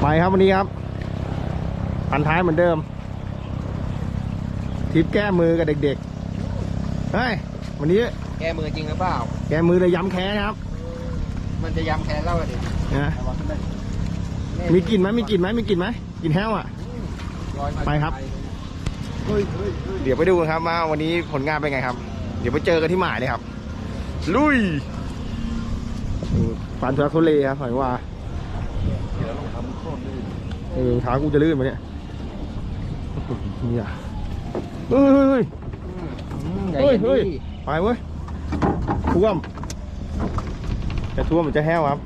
ไปครับวันนี้ครับพันท้ายเหมือนเดิมทริปแก้มือกับเด็กๆเฮ้ยวันนี้แก้มือจริงหรือเปล่า แก้มือเลยย้ำแค้นครับ มันจะยำแค่เล่าอะดินะมีกลิ่นไหมมีกลิ่นไหมมีกลิ่นไหมกลิ่นแห้วอะลอยมาไปครับ เดี๋ยวไปดูกันครับว่าวันนี้ผลงานเป็นไงครับ เดี๋ยวไปเจอกันที่หมายเลยครับ ลุยฟันทุรักทุเลครับหอยว่า เออเท้ากูจะลื่นมาเนี่ยเนี่ยเฮ้ยเฮ้ยเฮ้ยเฮ้ยไปเว้ยท่วมจะท่วมมันจะแห้วครับ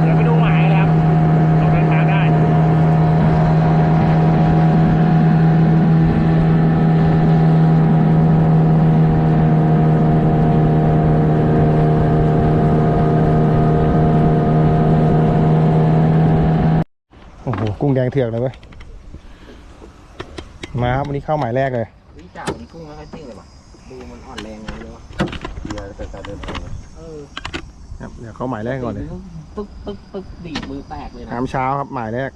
เดี๋ยวไปดูหมายครับออกเดินทางได้ โอ้โห กุ้ งแดงเถือกเลยเว้ย มาครับวันนี้เข้าหมายแรกเลยวิจ่าวันนี้กุ้งไม่ค่อยซิ่งเลยว่ะดูมันอ่อนแรงไงเลยวะเรือแต่การเดินทางเออครับเดี๋ยวเข้าหมายแรกก่อนเลย ปึ๊กปึ๊กปึ๊กดีดมือแตกเลยนะน้ำเช้าครับหมายแรก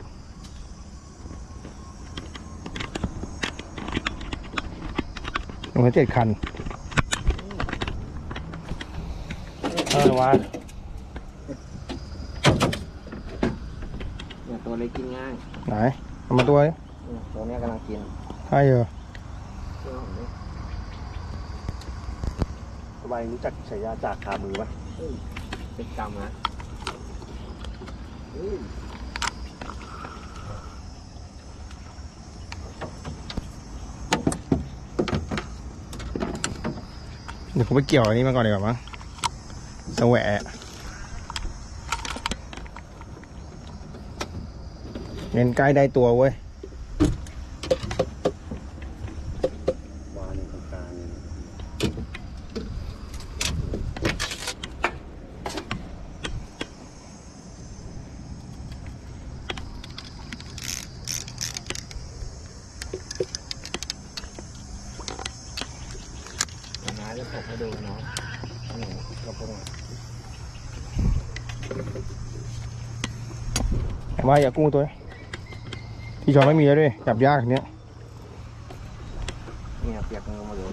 ลงมาเจ็ดคัน เออวะ เนี่ยตัวเล็กกินง่ายไหนเอามาตัวนี้เนี่ยตัวเนี้ยกำลังกินใช่เหรอเชื่อผมดิสบายรู้จักฉายาจากขามือปะเฮ้ยเป็นกรรมนะเฮ้ยเดี๋ยวผมไปเกี่ยวอันนี้มาก่อนดีกว่ามั้งสแหวะ เงินใกล้ได้ตัวเว้ย วานตรงกลางเดี๋ยวน้าจะตกให้ดูเนาะอันไหนกระพงอะแต่ว่าอย่ากุ้งตัวนี้ ที่ช้อนไม่มีแล้วด้วยจับยากอันเนี้ยเนี่ยเปียกมือหมาเลย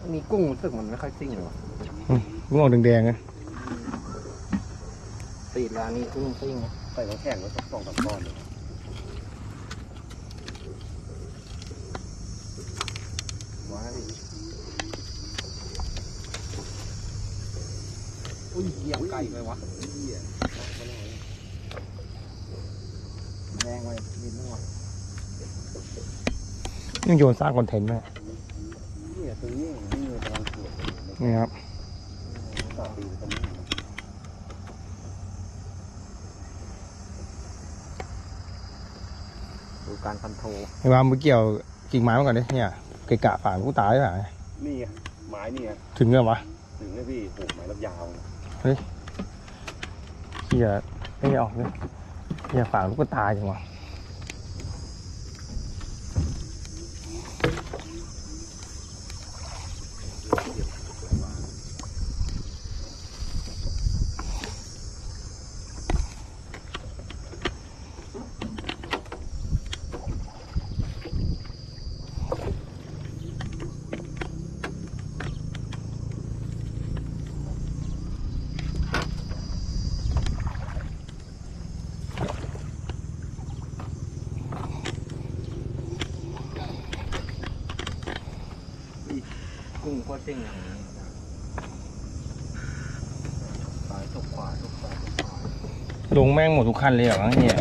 อันนี้กุ้งรู้สึกมันไม่ค่อยซิ่งเลยวะกุ้งออกแดงๆนะตีดร้านนี้กุ้งซิ่งนะใส่น้ำแข็งไว้สักสองสามก้อนเลยว้าดิอุ้ยเหยียบไก่ไปวะแรงไปนิดนึงวะ นี่โยนสร้างคอนเทนต์ไหมเนี่ยตรงนี้นี่กำลังสวยนี่ครับต่อปีตรงนี้ดูการคอนโทรลไอ้วามไปเกี่ยวกิ่งไม้มาก่อนดิเนี่ยเกะกะฝานกูตายไปไหนนี่ไงไม้นี่ไงถึงเงือวะถึงเลยพี่โอ้ไม้รับยาวนะเฮียไม่ออกเนี่ยเฮียฝานกูตายจังวะ กุ้งโคตรซิ่งอย่างนี้ซ้ายตกขวาตกขวาตกขวา ลงแม่งหมดทุกคันเลยเหรอเนี่ย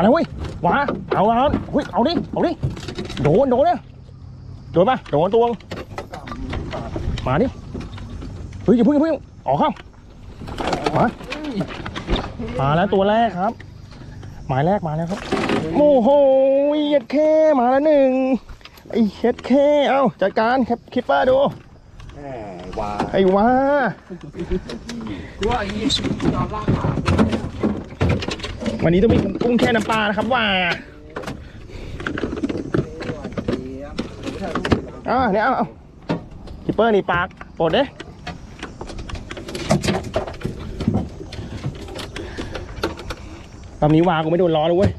เฮ้ยไปแล้วเว้ยหวาเอาเอาเฮ้ยเอาดิเอาดิโดนโดนเนี่ยโดนปะโดนตัวงมาดิเฮ้ยอย่าเพิ่งอย่าเพิ่งออกเข้ามามาแล้วตัวแรกครับหมายแรกมาแล้วครับโมโหเย็ดแค่มาแล้วหนึ่งไอ้เย็ดแค่เอ้าจัดการครับคิปเปอร์ดูแหมวาไอ้ว้าว่าไอ้ยี่สิบดอลลาร์ วันนี้ต้องมีกุ้งแค่น้ำปลานะครับว่าอ่าเนี่ยเอาเอาคิปเปอร์นี่ปากปลดเด้ตอนนี้วากูไม่โดนล้อเลยเว้ย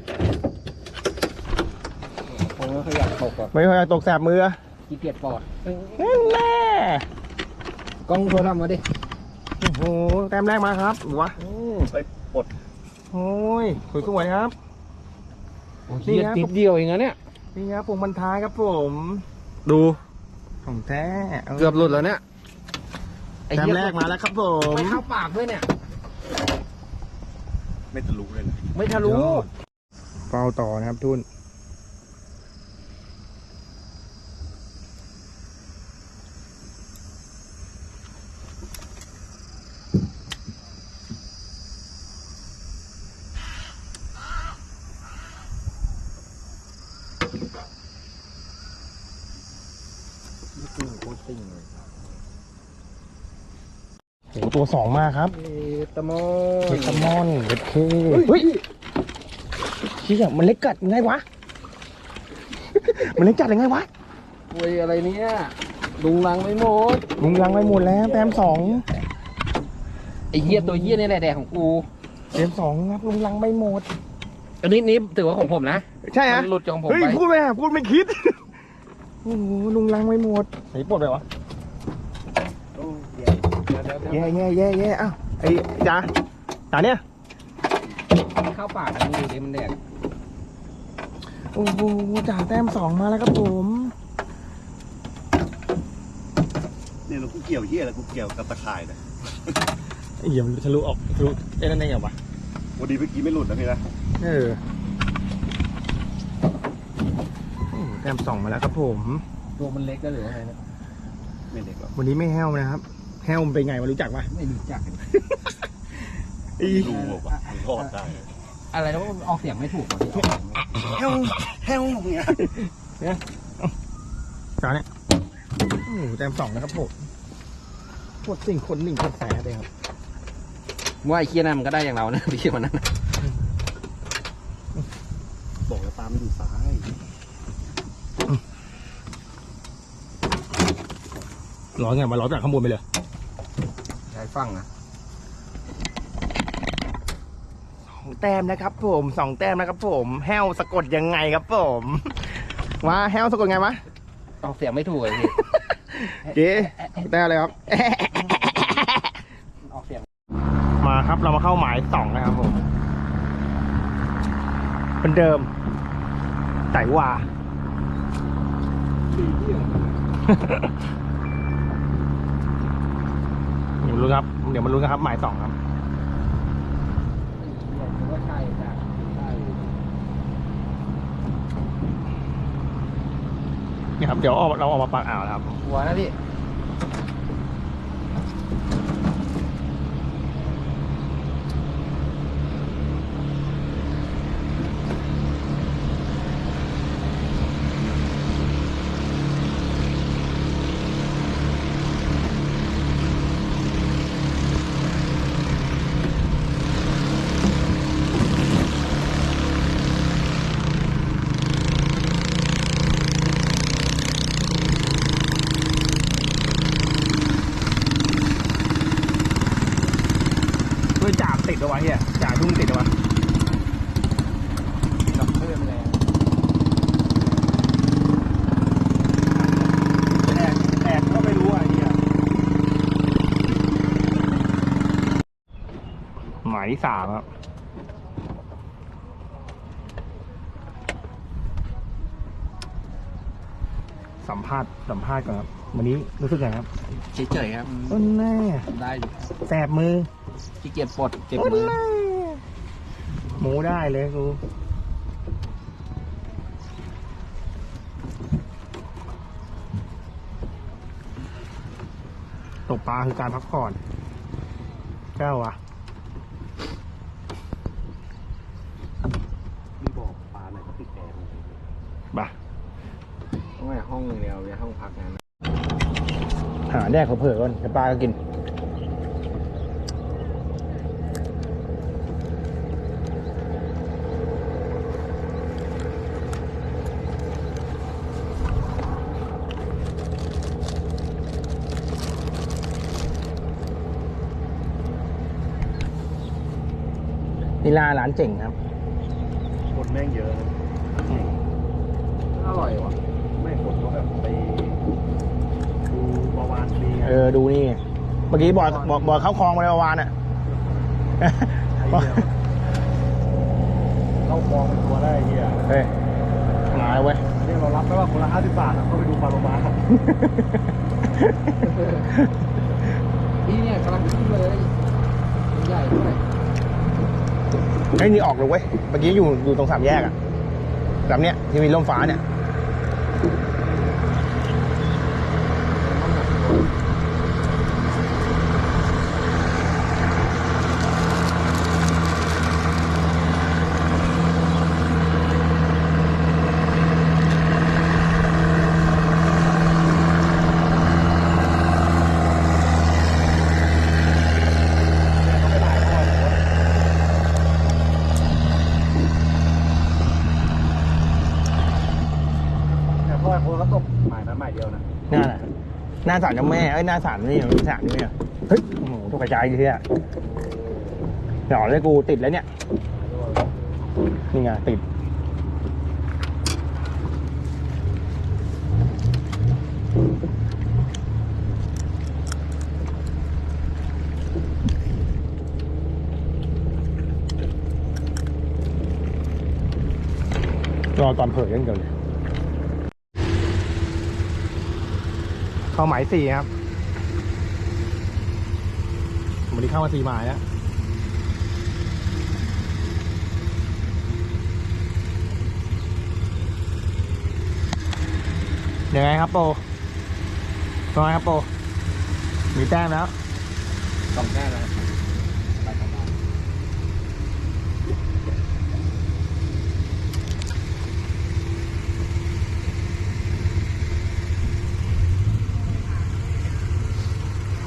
ผมก็ขยับตกอะไม่ค่อยตกแสบมือขี้เกียจปอดนั่นแน่กล้องโทรทำมาดิ โอ้โห แต้มแรกมาครับ วะไปปลด โอ้ยสวยสวยครับเกียจติดเดียวเองนะเนี่ย นี่ครับพวงบรรท้ายครับผมดูของแท้เกือบหลุดแล้วเนี่ยแต้มแรกมาแล้วครับผมไม่เข้าปากด้วยเนี่ย ไม่ทะลุเลยนะไม่ทะลุ เฝ้าต่อนะครับทุน โคตรซิ่งเลย โห ตัวสองมากครับเอตามอเฮตามอนเวทเคเฮ้ยเชี่ยมันเล็กกัดยังไงวะ มันเล็กกัดยังไงวะโวยอะไรเนี่ยลุงลังไม่หมดลุงลังไปหมดแล้วแต้มสองไอ้เหี้ยตัวเหี้ยนี่แหละแดกของกูแต้มสองครับลุงลังไม่หมดอันนี้นี่ถือว่าของผมนะ ใช่ฮะมันหลุดจากของผมเฮ้ยไปพูดไปฮะพูดไม่คิดโอ้โหลุงลังไม่หมดไหนปลดไปวะ แย่แย่แย่แย่อ้าวไอ้จ๋าจ๋าเนี่ยเข้าปากมันดูดิมันแดกโอ้โหจ่าแต้มสองมาแล้วครับผมเนี่ยเรากูเกี่ยวเหี้ยอะไรกูเกี่ยวกับตะข่ายนะไอ้เหี้ยมันทะลุออกทะลุได้นั่นได้ไงวะวันดีเมื่อกี้ไม่หลุดนะพี่นะเออโอ้โหแต้มสองมาแล้วครับผม ตัวมันเล็กก็หรือว่าไงนะไม่เด็กหรอกวันนี้ไม่แห้วนะครับ แห้วมันเป็นไงมารู้จักปะไม่รู้จักอีดูบอกว่ามันทอดได้อะไรนะว่าออกเสียงไม่ถูกอะแห้วแห้วเนี่ยจ๋าเนี่ยโอ้โหแต้มสองนะครับผมโคตรสิ่งคนหนึ่งคนแสเลยครับว่าไอ้เคียนั่นมันก็ได้อย่างเรานะพี่เคียมันนั้นนะบอกแล้วตามมันอยู่ซ้ายร้อยไงมาร้อยจากข้างบนไปเลย ใช้ฟังนะสองแต้มนะครับ ผมสองแต้มนะครับ ผมแห้วสะกดยังไงครับ ผมว่าแห้วสะกดไงวะออกเสียงไม่ถูกเลยพี่เจ๊ได้อะไรครับ ออกเสียงมาครับเรามาเข้าหมายสองนะครับผมเป็นเดิมไต่ว่าเดี๋ ยวรู้นครับ เดี๋ยวมาลุ้นะครับ หมายสองครับ ก็ใช่จ้ะใช่นี่ครับ เดี๋ยวออกเราออกมาปากอ่าวนะครับ หัวนะพี่ ที่สามครัสัมภาษณ์สัมภาษณ์ก่อนครับ วันนี้รู้สึกไงครับเฉยๆครับอ้นแน่ได้ดูแสบมือขี้เกียจปลดเก็บมือหมูได้เลยครูตกปลาคือการพักผ่อนเจ้าวะ แดกเขาเผื่อก่อนเดี๋ยวปลาก็กินนี่ลาร้านเจ๋งครับ คนแม่งเยอะนะ อร่อยว่ะ ไม่คนเขาแบบไปดูประวานปีไง เออ ดูนี่ เมื่อกี้บอยบอยบอยเข้าคลองมาในวานอะไอ้เหี้ยเข้าคลองเป็นตัวได้ไอ้เฮียเฮ้ยมาแล้วเว้ยเนี่ยเรารับไปว่าคนละห้าสิบบาทอะก็ไปดูปลาโลมาที่เนี่ยกำลังขึ้นเลยใหญ่ด้วยเฮ้ยนี่ออกเลยเว้ยเมื่อกี้อยู่อยู่ตรงสามแยกอะลำเนี้ยที่มีร่มฟ้าเนี่ย แต่พ่อคนเขาตกหมายนั้นหมายเดียวนะ หน้า หน้าสารเจ้าแม่เอ้ยหน้าสารนี่หน้าสารนี่เนี่ยเฮ้ยโอ้โหตกกระจายทีอะหนอนเลยกูติดแล้วเนี่ย นี่ไงติด รอตอนเผยกันเดียวเลย เข้าหมายสี่ครับวันนี้เข้ามาสี่หมายแล้วยังไงครับโปยังไงครับโปมีแต้มแล้วสองแก้วแล้วไปประมาณ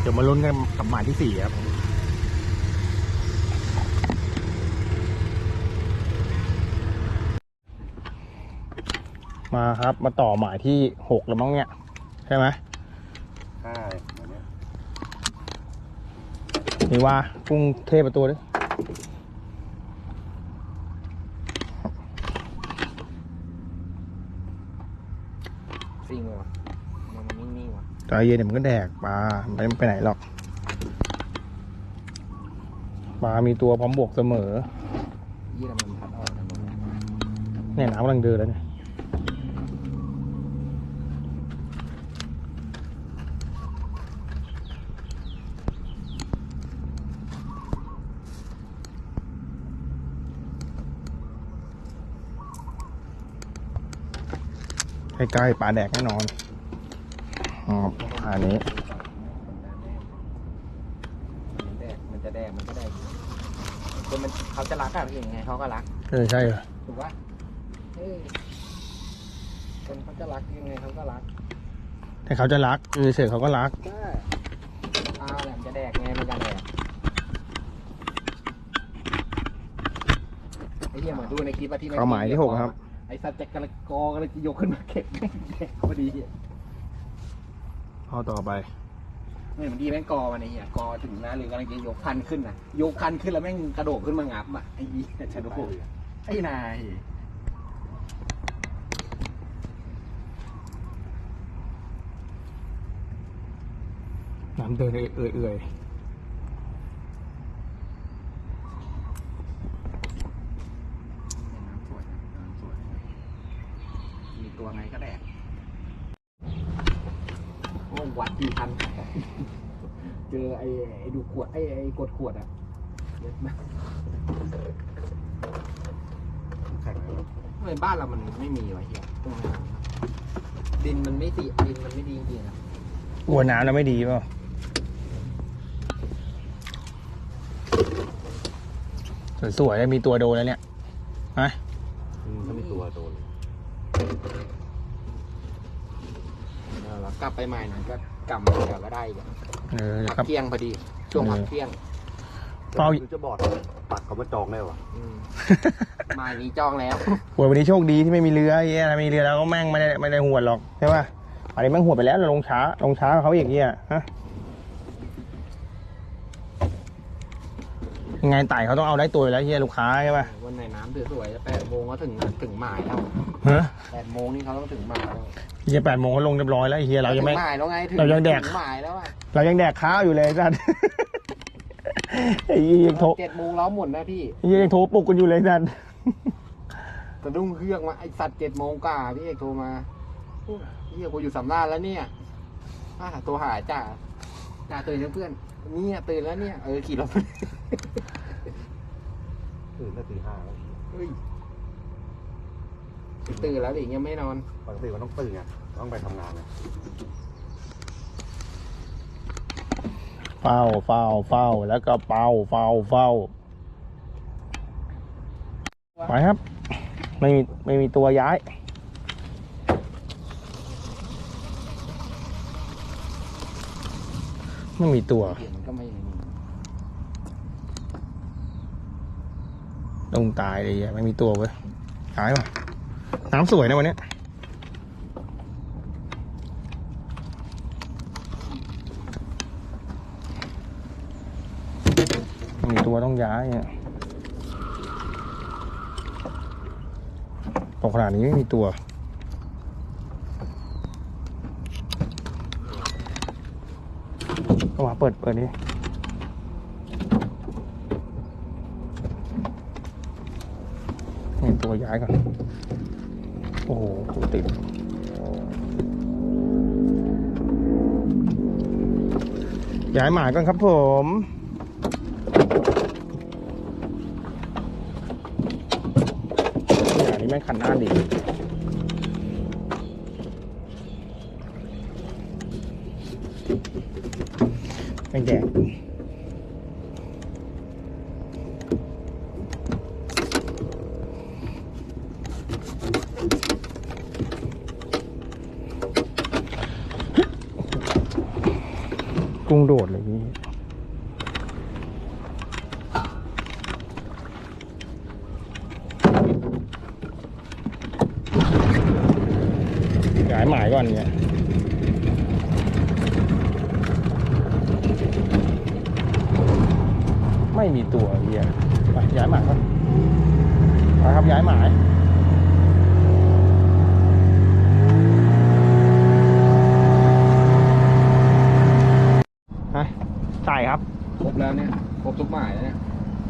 เดี๋ ยวมาลุ้นกันกับหมายที่สี่ครับมาครับมาต่อหมายที่หกแล้วมั้งเนี่ย ใช่ไหมใช่วันเนี้ยนี่ว่ากุ้งเทประตูดิซิงเลยวะมันนิ่ งๆวะใจเย็นเดี๋ยวมันก็แดกปลาไม่ไปไหนหรอก ปลามีตัวพร้อมบวกเสมอยี่มันพัดออกเนี่ยน้ำกำลังเดินแล้วเนี่ยใกล้ๆปลาแดกแน่นอน อ๋ออันนี้มันแดกมันจะแดกมันก็แดกคนมันเขาจะรักอะพี่ยังไงเขาก็รัก เออใช่เหรอถูกปะเออคนเขาจะรักยังไงเขาก็รักแต่เขาจะรักเออเฉยเขาก็รักใช่อาแหลมจะแดกไงมันจะแดกไอ้เหี้ยเหมือนดูในคลิปที่เขาหมายที่หกครับ ไอ้สัตว์จะกระกอกระจะยกขึ้นมาเก็บแม่งแดกพอดี ข้อต่อไปเนี่ยบางทีแม่งกอมันไอ้เหี้ยกอถึงหน้าเรือกำลังจะยกคันขึ้นน่ะยกคันขึ้นแล้วแม่งกระโดดขึ้นมางับอะไอ้ยี่ชะโดดไอ้นายน้ำเดินเอื่อยเอื่อยน้ำสวยนะน้ำสวยมีตัวไงก็แดก วัดตีทัน เจอไอ้ดูขวดไอ้ไอ้กดขวดอะเยอะมากทำไมบ้านเรามันไม่มีวะเฮียตรงนี้ดินมันไม่ดีดินมันไม่ดีจริงๆนะกลัวน้ำแล้วไม่ดีเปล่าสวยๆเยมีตัวโดแล้วเนี่ยนะ ละกลับไปใหม่หน่อยก็กลับมาเดี๋ยวก็ได้อีกอะเออพักครับ เที่ยงพอดี ช่วงพักเที่ยงเฝ้าคือจะบอดปักเขามาจองได้วะอืมหมายนี้จองแล้ว หวยวันนี้โชคดีที่ไม่มีเรือไอ้เหี้ยถ้ามีเรือแล้วก็แม่งไม่ได้ไม่ได้หวดหรอกใช่ป่ะอันนี้แม่งหวดไปแล้วเราลงช้าลงช้าเขาอย่างเงี้ยฮะยังไงไต่เขาต้องเอาได้ตัวอยู่แล้วเฮียลูกค้าใช่ป่ะวันไหนน้ำสวยๆแปดโมงก็ถึงถึงหมายแล้วฮะแปดโมงนี่เขาต้องถึงหมายแล้ว เฮียแปดโมงเขาลงเรียบร้อยแล้วไอ้เฮียเรายังไม่ ถึหมายแล้วไงถึงเรายังแดก ถึหมายแล้วอะเรายังแดกข้าวอยู่เลยสัตว์ ไอ้เหี้ยยังโทรเจ็ดโมงล้อมหมุนนะพี่ไอ้เหี้ยยังโทรปลุกกันอยู่เลยสัตว์ สะดุ้งเครื่องมาไอสัตว์เจ็ดโมงกว่าพี่เอกโทรมาโอ้ยเฮียกูอยู่สำราญแล้วเนี่ยอ่าโทรหาจ่าจ่าตื่นยังเพื่อนเนี่ยตื่นแล้วเนี่ยเออขี่รถตื่นตั้งตีห้าแล้วเฮ้ย ตื่นแล้วดิยังไม่นอน ปกติมันต้องตื่นไงต้องไปทำงานไงเฝ้าเฝ้าเฝ้าแล้วก็เป่าเฝ้าเฝ้าไปครับ ไม่มีไม่มีตัวย้าย ไม่มีตัว เห็นก็ไม่มีลงตายเลยอะไม่มีตัวเว้ยหายว่ะ น้ำสวยนะวันนี้มีตัวต้องย้ายอะตกขนาดนี้ไม่มีตัว ก็มาเปิดเปิดนี้นี่ตัวย้ายก่อน ติดย้ายหมาก่อนครับผมอย่างนี้แม่งคันหน้าดีไม่แดง กุ้งโดดอะไรอย่างนี้ย้ายหมายก่อนเนี่ย ไม่มีตัวเฮียไปย้ายหมายครับไปครับย้ายหมายฮะ ใช่ครับครบแล้วเนี่ยครบทุกหมายแล้วเนี่ย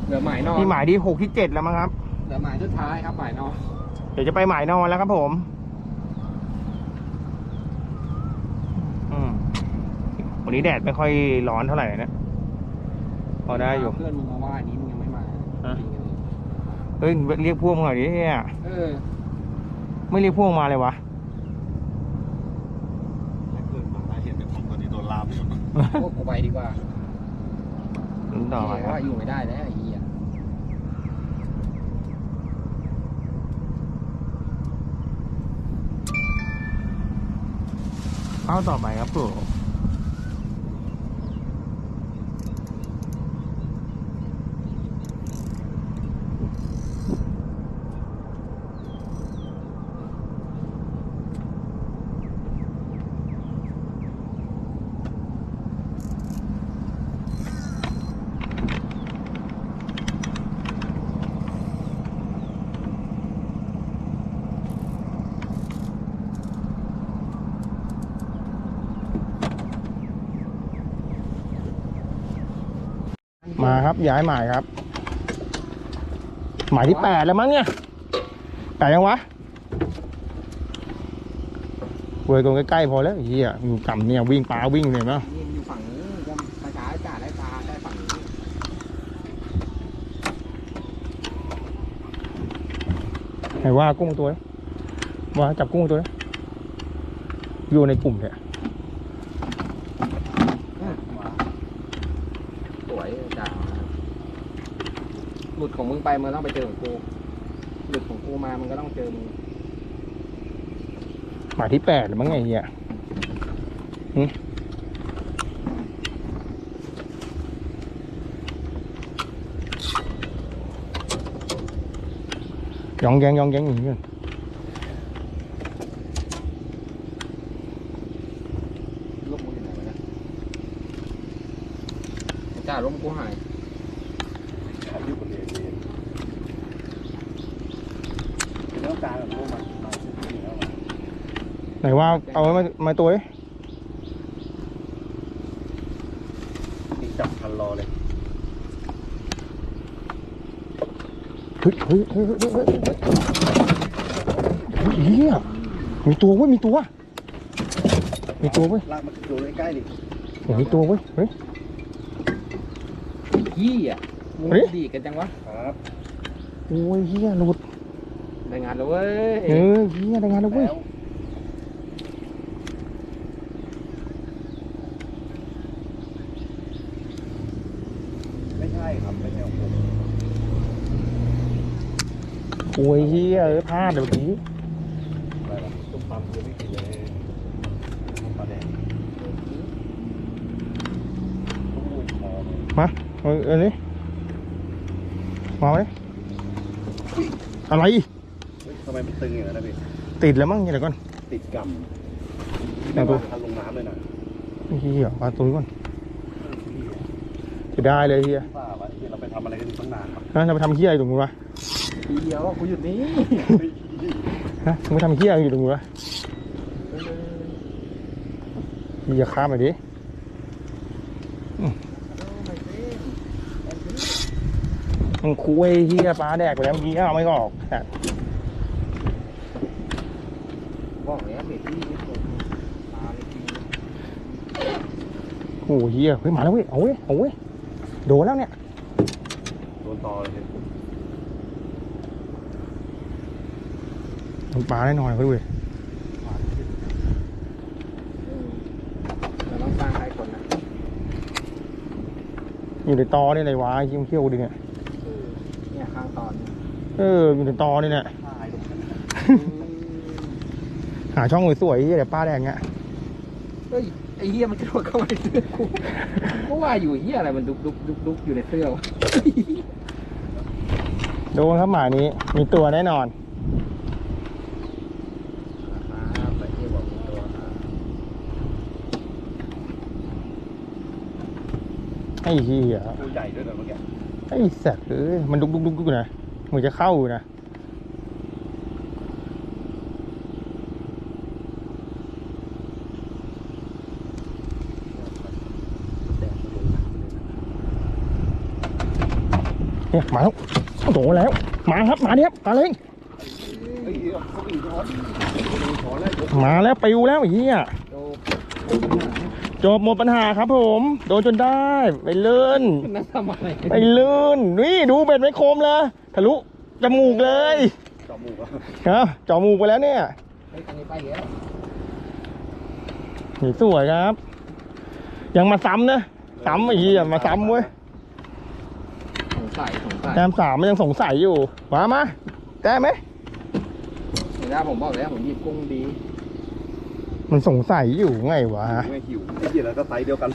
เหลือหมายนอนนี่หมายที่หกที่เจ็ดแล้วมั้งครับ เหลือหมายสุดท้ายครับหมายนอนเดี๋ยวจะไปหมายนอนแล้วครับผมอืมวันนี้แดดไม่ค่อยร้อนเท่าไหร่นะพอได้อยู่ เพื่อนมึงมาว่าอันนี้มึงยังไม่มาฮะจริงกันเลยเฮ้ยเรียกพวกมาหน่อยดิเฮียเออไม่เรียกพวกมาเลยวะไม่เกินมาเห็นเป็นของตอนนี้โดนลามอยู่พวกกูไปดีกว่าลุ้น ต่อไปเพครับราะว่าอยู่ไม่ได้แล้วไอ้เหี้ยเข้าต่อไปครับผ ย้ายหมายครับ หมายที่แปดแล้วมั้งเนี่ยแปดยังวะเวยตรงใกล้ๆพอแล้วเฮียอยู่กำเนี่ยวิ่งปลาวิ่งเลยมั้งนี่มันอยู่ฝั่งนี้ก็กระจาจ่าได้ปลาได้ฝั่งนี้ไหนว่ากุ้งตัวว่าจับกุ้งตัวอยู่ในกลุ่มเนี่ย สวยจ่า หลุด ของมึงไปมึงต้องไปเจอของกูหลุดของกูมามึงก็ต้องเจอมึงหมายที่แปดหรือมั้งไงเฮียหึยองแยงยองแยงอย่างนี้ก่อนลูกมึงอยู่ไหนวะเนี่ยจ้าล้มกูหาย ขับอยู่คนเดียวเองเป็น ต้องการแบบพวกมันมาซื้อที่แล้วมาไหนว่าเอาไว้มามาตัวดินี่จับคันรอเลยเฮ้ยเฮ้ยเฮ้ยเฮ้ยเฮ้ยเฮ้ยเฮ้ยเฮียมีตัวเว้ยมีตัว มีตัวเว้ยลากมันอยู่ใกล้ๆดิโอ้มีตัวเว้ยเฮ้ยยี่อะมึงเฮ้ยดีกันจังวะครับโอ้ยเฮียหลุด ได้งานแล้วเว้ยเออเฮียได้งานแล้วเว้ยแล้วไม่ใช่ครับไม่ใช่ของผมโอ้ยเฮียเออพลาดเดี๋ยวนี้อะไรวะต้มตำยังไม่กินเลยต้มปลาแดงต้องดูคอเลยมาเอาเอันนี้มาไหมอะไรเฮ้ย ทำไมมันตึงอย่างนั้นนะพี่ติดแล้วมั้งเดี๋ยวก่อนติดกเอาำตัวทันลงน้ำเลยนะเฮียมาตรงนี้ก่อนจะได้เลยเฮียบ้าวะที่เราไปทำอะไรกันอยู่ตั้งนานปะฮะจะไปทำเฮียอะไรตรงนู้นวะทีเดียวกูหยุดนี้ฮะมึงไปทำเฮียอะไรอยู่ตรงนู้นวะเฮียข้ามไปดิมึงคุยเฮียปลาแดกไปแล้วเมื่อกี้เอาไม่ออกอะ บอกแล้วเบรกที่ไม่ควรตาเลยทีโอ้โหเฮียเฮ้ยมาแล้วเว้ยเอาเว้ยเอาเว้ยโดนแล้วเนี่ยโดนต่อเลยพี่มันปลาแน่นอนเว้ยเราต้องสร้างใครคนนะอยู่ในตอนี่เลยวะยิ้มเขี้ยวดิเนี่ยเนี่ยข้างตอนเอออยู่ในตอนี่เนี่ยตายตรงนั้น หาช่องสวยๆเฮียเดี๋ยวป้าแดงเงี้ยเฮ้ยไอ้เหี้ยมันกระโดดเข้ามาในเสื้อกูก็ว่าอยู่เหี้ยอะไรมันดุกดุกดุกดุกอยู่ในเสื้อวะโดนครับหมานี้ มีตัวแน่นอนครับไปเที่ยวบอกมีตัวครับไอ้เฮียตัวใหญ่ด้วยนะเมื่อกี้ไอ้สัตว์เอ้ยมันดุกดุกดุกดุกอยู่นะเหมือนจะเข้าอยู่นะ แต่ลงน้ำเลยนะ เนี่ย มาแล้วโดนแล้ว มาครับ มาเนี่ยครับมาเลยเฮ้ยเขาอีกช้อนช้อนแล้วยกมาแล้วปิวแล้วอ้เฮียจบหมดปัญหาครับผม โดนจนได้ ไปเลื่อนไปเลื่อนนี่ดูเบ็ดไม่คมเลยทะลุจมูกเลยจมูกอะครับจมูกไปแล้วเนี่ยเฮ้ยอันนี้ไปเยอะนี่สวยครับ ยังมาซ้ำนะซ้ำไอ้เหี้ยมาซ้ำเว้ย แต้มสามมันยังสงสัยอยู่ มามาแต้มไหมเห็นไหมผมบอกแล้วผมหยิบกุ้งดีมันสงสัยอยู่ไงวะไม่หิวไอ้เหี้ยแล้วก็ไซส์เดียวกัน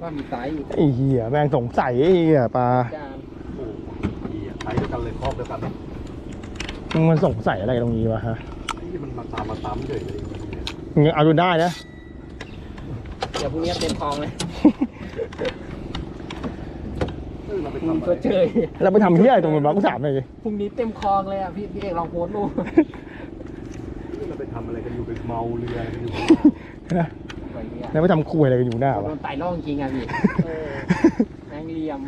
ว่ามีไซส์อยู่ไอ้เหี้ยแม่งสงสัยไอ้เหี้ยปลาจานโอ้เหี้ยไซส์เดียวกันเลยครอบเดียวกันมึงมันสงสัยอะไรตรงนี้วะฮะไอ้เหี้ยมันมาตามมาซ้ำเฉยเลยมึงยังเอาจนได้นะ เดี๋ยวพรุ่งนี้เต็มคลองเลย เออเราไปมึงทำอะก็ไรเจอเราไปทำเหี้ยอะไรตรงนู้นวะกูถามหน่อยดิพรุ่งนี้เต็มคลองเลยอะพี่พี่เอกลองโพสต์ดูเราไปทำอะไรกันอยู่ไปเมาเรืออะไรกันอยู่นะไปเนี่ยแล้วไปทำคุยอะไรกันอยู่หน้าโดวะนไต่ล่องจริงอะพี่เออแมงเหลี่ยม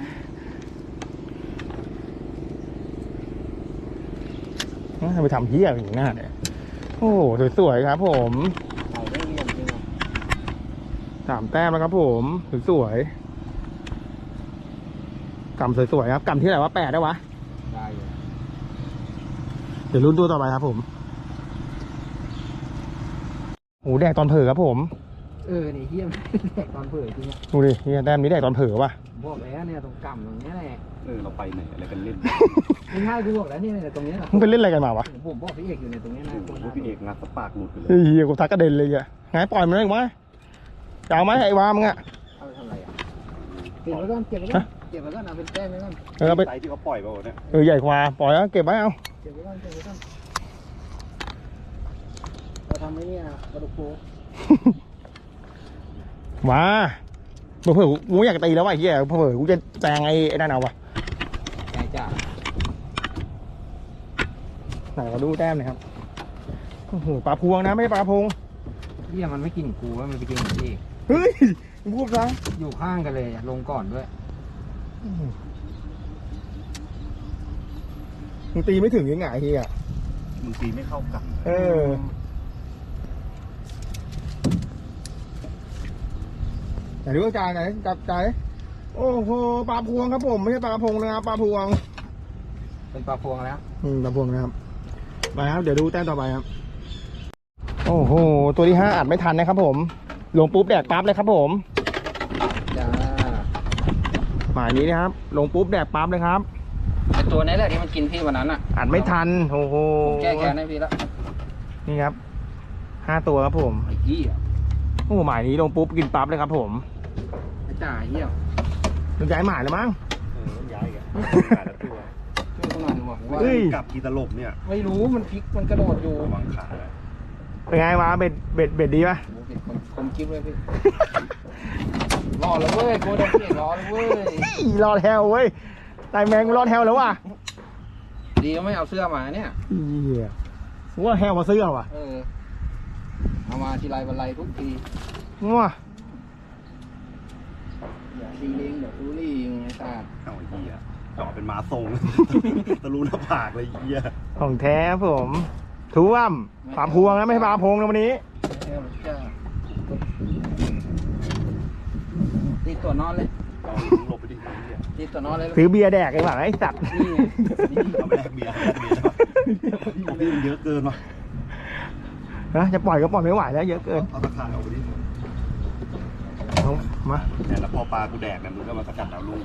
ไปทำเหี้ยอะไรอยู่หน้าเนี่ยโอ้โหสวยๆครับผมไต่แมงเหลี่ยมจริงอะ สามแต้มแล้วครับผมสวยๆ กำสวยๆครับกำที่ไหนวะแปดได้วะ ได้อยู่เดี๋ยวรุ่นตัวต่อไปครับผมหูแดกตอนเผลอครับผม เออนี่เฮียมันแดกตอนเผยจริงอะดูดิเฮียแต้มนี้ได้ตอนเผลอว่ะบอกแล้วเนี่ยตรงกำตรงเนี้ยแหละเออเราไปไหนอะไรกันเล่นไม่ใช่กูบอกแล้วเนี่ยเนี่ยตรงเนี้ยนะมึงไปเล่นอะไรกันมาวะผมบอกพี่เอกอยู่ในตรงเนี้ยนะโอ้โหพี่เอกงัดสปาร์กหลุดไปเลยเฮ้ยเฮียกูทักกระเด็นเลยอะไงปล่อยมันได้ไหมจะเอาไหมไอ้วามึงอะเอาไปทำอะไรอะเก็บไว้ก่อนเก็บไว้ก่อน เก็บไว้ก่อนเอาเป็นแก้มไว้ก่อนเออเอาไปไซส์ที่เขาปล่อยไปเนี่ยเออใหญ่กว่าปล่อยแล้วเก็บไว้เอาเก็บไว้ก่อนเก็บไว้ก่อนเราทำไว้เนี่ยกระดูกโคมาเผื่อๆกูไม่อยากตีแล้วว่ะไอ้เฮียเผื่อๆกูจะแซงไอ้ไอ้นั่นเอาวะไงจ้าไหนมาดูแต้มหน่อยครับโอ้โหปลาพวงนะไม่ใช่ปลากระพงเฮียมันไม่กินกูว่ามันไปกินของพี่เอกเฮ้ยมึงพูดซะอยู่ข้างกันเลยอะลงก่อนด้วย มึงตีไม่ถึงยังไงเฮียมึงตีไม่เข้ากันเออไหนดูกระจายไหนจับใจายโอ้โห ปลาพวงครับผม ไม่ใช่ปลากระพงนะครับ ปลาพวง เป็นปลาพวงแล้ว อืม ปลาพวงนะครับ ไปครับ เดี๋ยวดูแต้มต่อไปครับ โอ้โห ตัวที่ห้าอัดไม่ทันนะครับผม ลงปุ๊บแดกปั๊บเลยครับผมจ้า หมายนี้นะครับ ลงปุ๊บแดกปั๊บเลยครับไอตัวนี้แหละที่มันกินพี่วันนั้นอะอัดไม่ทันโอ้โหผมแก้แค้นให้พี่แล้วนี่ครับห้าตัวครับผมไอ้เหี้ยโอ้หมายนี้ลงปุ๊บกินปั๊บเลยครับ ผมไอ้จ่าเหี้ยต้องย้ายหมายแล้วมั้งเออต้องย้ายกันหาแล้วตัวช่วยเขาหน่อยดีกว่าผมว่าเฮ้ยกลับกีตลบเนี่ยไม่รู้มันพลิกมันกระโดดอยู่ระวังขานะเป็นไงวะเบ็ดเบ็ดเบ็ดดีปะโอ้โหเป็นคนคมกิ๊บเลยพี่ รอแล้วเว้ยโกดังเกียรอแล้วเว้ยอีรอดแฮวเว้ยนายแมงรอดแฮวแล้วว่ะดีก็ไม่เอาเสื้อมาเนี่ยเหี้ยว่าแฮวมาซื้อเอาว่ะเออเอามาทีไรบันไลทุกทีงัวอย่าซีลิงอย่าซูลิงไอ้สัตว์เอาไอ้เหี้ยเจาะเป็นม้าทรงตะลุหน้าผากเลยไอ้เหี้ยของแท้ครับผมท่วมปลาพวงนะไม่ใช่ปลาพงนะวันนี้เอวจ้า ตีตัวนอนเลยเอาหลบไปดิไอ้เหี้ยตีตัวนอนเลยซื้อเบียร์แดกไอ้หวังไอ้สัตว์นี่ไงนี่เอาไปแลกเบียร์แลกเบียร์ใช่ปะโอ้พี่มันเยอะเกินว่ะนะจะปล่อยก็ปล่อยไม่ไหวแล้วเยอะเกินเอาตะข่ายออกไปดิเอามาแต่แล้วพอปลากูแดกเนี่ยมึงก็มาสกัดดาวลูก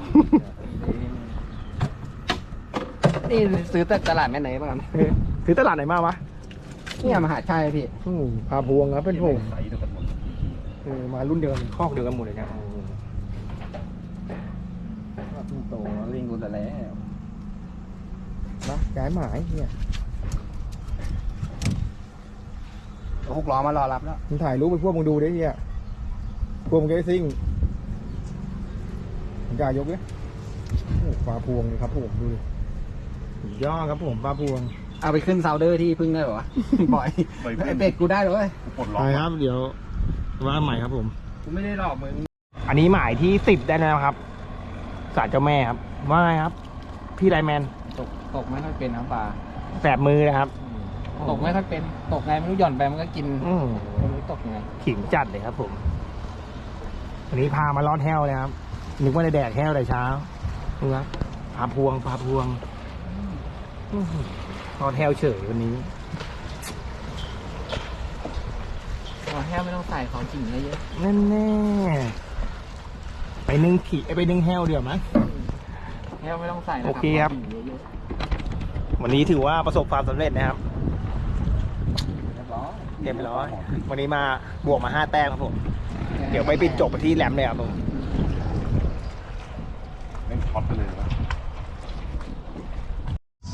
นี่ซื้อแต่ตลาดแม่ไหนบ้างครับเฮ้ยซื้อตลาดไหนมาวะเนี่ยมหาชัยพี่อืมปลาพวงครับเป็นผมใส่เดียวกันหมดเออมารุ่นเดียวกันคอกเดียวกันหมดเลยนะ โตลิงกูแต่แล้วนะย้ายหมายเนี่ยหกล้อมารอรับแล้วมึงถ่ายรูปไปพวกมึงดูดิเนี่ยพวกมึงจะได้ซิ่งมึงจะยกดิโอ้ปลาพวงเลยครับผมดูดิสุดยอดครับผมปลาพวง เอาไปขึ้นซาวเดอร์ที่พึ่งได้เหรอวะ บ่อยไปไอเป็ดกูได้เหรอเว้ยกูปลดล็อกไปครับ เดี๋ยวว่าใหม่ครับผม กูไม่ได้หลอกมึง อันนี้หมายที่สิบได้แล้วครับ ศาลเจ้าแม่ครับ ว่าไงครับ พี่ไลแมนตกตกไม่ค่อยเป็นนะปลาแสบมือนะครับตกไม่ค่อยเป็นตกไงไม่รู้หย่อนไปมันก็กินอืมไม่รู้ตกไงขิงจัดเลยครับ ผมวันนี้พามาลอดแห้วเลยครับนึกว่าจะแดกแห้วแต่เช้าดูครับปลาพวงปลาพวงอื้อหือลอดแห้วเฉยวันนี้อ๋อแห้วไม่ต้องใส่ของจริงเยอะแน่แน่ๆ ไปนึ่งขี่ไปนึ่งแห้วเดี๋ยวมั้ยๆแห้วไม่ต้องใส่นะโอเคครับของจริงเยอะวันนี้ถือว่าประสบความสำเร็จนะครับๆเรียบร้อยเรียบร้อย วันนี้มาบวกมาห้าแต้มครับผม เดี๋ยวไปปิดจบที่แหลมเลยครับผมแม่งช็อตไปเลยวะ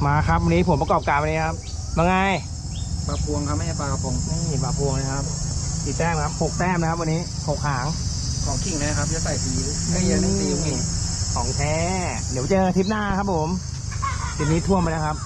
มาครับวันนี้ผมประกอบการวันนี้ครับว่าไงปลาพวงครับไม่ใช่ปลากระพงนี่ปลาพวงนะครับกี่แต้มครับหกแต้มนะครับ วันนี้หกหาง ของขิงนะครับจะใส่ซีอิ๊วไม่เยอะนั่นซีอิ๊วนี่ของแท้ เดี๋ยวเจอทริปหน้าครับผมทริปนี้ท่วมไปแล้วครับ